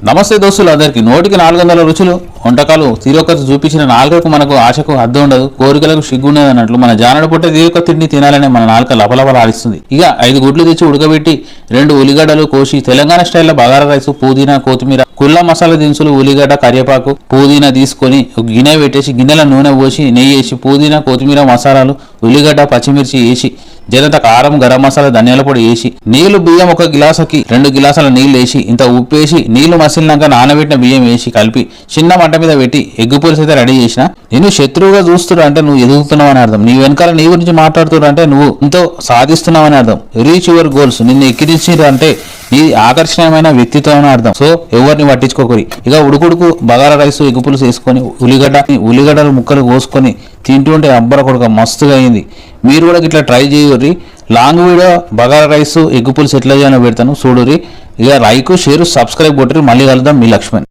నమస్తే దోస్తులు అందరికీ. నోటికి నాలుగు వందల రుచులు వంటకాలు తీరొకరు చూపించిన నాలుగకు మనకు ఆశకు హద్దు ఉండదు కోరికలకు సిగ్గుండదు అన్నట్లు మన జానడ పుట్టే తీరొక తిండి తినాలనే మన నాలుక లపలపలాడిస్తుంది ఇక ఐదు గుడ్లు తెచ్చి ఉడకబెట్టి రెండు ఉల్లిగడ్డలు కోసి తెలంగాణ స్టైల్లో బగారా రైస్ పుదీనా కొత్తిమీర కుల్ల మసాలా దినుసులు ఉల్లిగడ్డ కరివేపాకు పుదీనా తీసుకొని ఒక గిన్నె పెట్టేసి గిన్నెల నూనె పోసి నెయ్యి వేసి పుదీనా కొత్తిమీర మసాలాలు ఉల్లిగడ్డ పచ్చిమిర్చి వేసి జనంత కారం గరం మసాలా ధనియాల పొడి వేసి నీళ్ళు బియ్యం ఒక గిలాసుకి రెండు గిలాసుల నీళ్ళు వేసి ఇంత ఉప్పు వేసి నీళ్ళు మసిలినాక నానబెట్టిన బియ్యం వేసి కలిపి చిన్న మంట మీద పెట్టి ఎగ్గు పులుసు అయితే రెడీ చేసిన. నేను శత్రువుగా చూస్తున్నా అంటే నువ్వు ఎదుగుతున్నావు అని అర్థం. నీ వెనకాల నీ గురించి మాట్లాడుతున్నా అంటే నువ్వు ఎంతో సాధిస్తున్నావు అని అర్థం. రీచ్ యువర్ గోల్స్ నిన్ను ఎక్కిరించారు అంటే నీ ఆకర్షణీయమైన వ్యక్తిత్వం అని అర్థం. సో ఎవరిని పట్టించుకోకరి? ఇక ఉడుకుడుకు బగారా రైస్ ఎగ్గు పులుసు వేసుకొని ఉల్లిగడ్డ ఉల్లిగడ్డలు ముక్కలు కోసుకొని తింటుంటే అబ్బర కొడుక మస్తుగా అయింది. మీరు కూడా ఇట్లా try చేయరి long video bagara rice egg పులుసు ఎట్లా చేయాలో పెడతాను. చూడురి ఇక లైక్ షేర్ సబ్స్క్రైబ్ కొట్టరు మళ్ళీ కలుద్దాం. మీ లక్ష్మణ్.